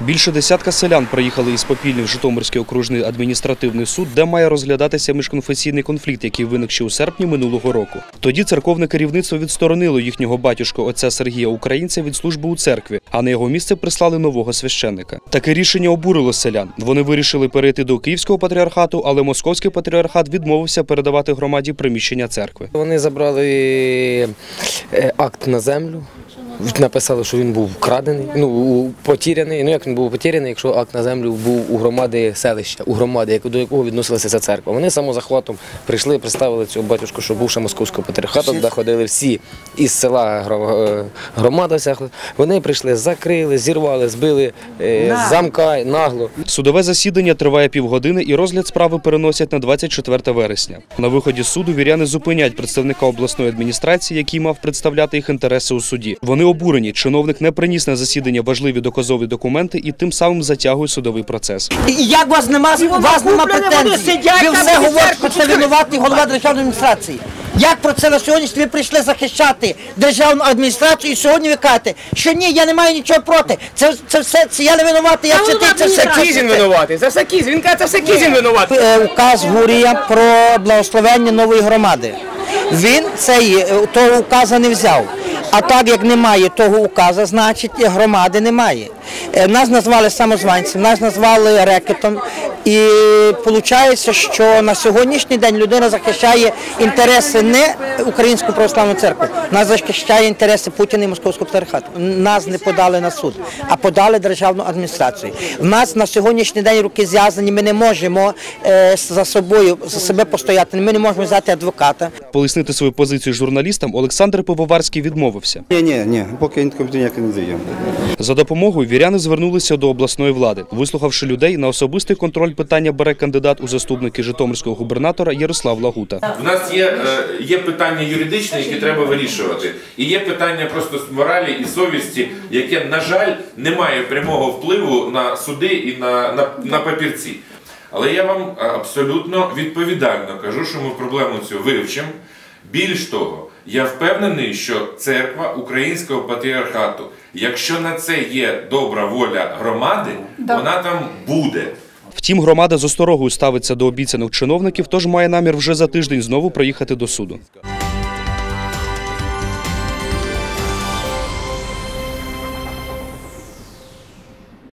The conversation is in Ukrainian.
Більше десятка селян приїхали із Попільних в Житомирський окружний адміністративний суд, де має розглядатися міжконфесійний конфлікт, який виник ще у серпні минулого року. Тоді церковне керівництво відсторонило їхнього батюшку отця Сергія Українця від служби у церкві, а на його місце прислали нового священника. Таке рішення обурило селян. Вони вирішили перейти до Київського патріархату, але московський патріархат відмовився передавати громаді приміщення церкви. Вони забрали е, акт на землю. Написали, що він був вкрадений, ну потеряний. Ну як він був потеряний, якщо акт на землю був у громади селища, у громади, до якого відносилася ця церква. Вони самозахватом прийшли, представили цього батюшку, що бувша московського патріархату, де ходили всі із села е, громада. Вся. Вони прийшли, закрили, зірвали, збили е, замка нагло. Судове засідання триває півгодини і розгляд справи переносять на 24 вересня. На виході з суду віряни зупинять представника обласної адміністрації, який мав представляти їх інтереси у суді. Вони обурені. Чиновник не приніс на засідання важливі доказові документи і тим самим затягує судовий процес. І як у вас нема, вас нема претензій? Ви все говорите, це винуватий голова державної адміністрації. Як про це на сьогодні ви прийшли захищати державну адміністрацію і сьогодні ви кажете, що ні, я не маю нічого проти. Це, це все, це я не винуватий, я святий, це все Кізін винуватий, це все Кізін. Він каже, це все Кізін винуватий. Е, Указ Гурія про благословення нової громади. Він цей е, того указа не взяв. А так як немає того указу, значить громади немає. Е, Нас назвали самозванцем, нас назвали рекетом. І виходить, що на сьогоднішній день людина захищає інтереси не Української православної церкви, нас захищає інтереси Путіна і Московського патріархату. Нас не подали на суд, а подали державну адміністрацію. В нас на сьогоднішній день руки зв'язані. Ми не можемо е, за собою за себе постояти. Ми не можемо взяти адвоката. Пояснити свою позицію журналістам Олександр Пивоварський відмовився. Ні, ні, ні, поки ніяк не дає. За допомогою віряни звернулися до обласної влади. Вислухавши людей, на особистий контроль питання бере кандидат у заступники житомирського губернатора Ярослав Лагута. У нас є, е, є питання юридичні, які треба вирішувати. І є питання просто моралі і совісті, яке, на жаль, не має прямого впливу на суди і на, на, на папірці. Але я вам е, абсолютно відповідально кажу, що ми проблему цю вивчимо. Більш того, я впевнений, що церква українського патріархату, якщо на це є добра воля громади, вона там буде. Втім, громада з осторогою ставиться до обіцяних чиновників, тож має намір вже за тиждень знову проїхати до суду.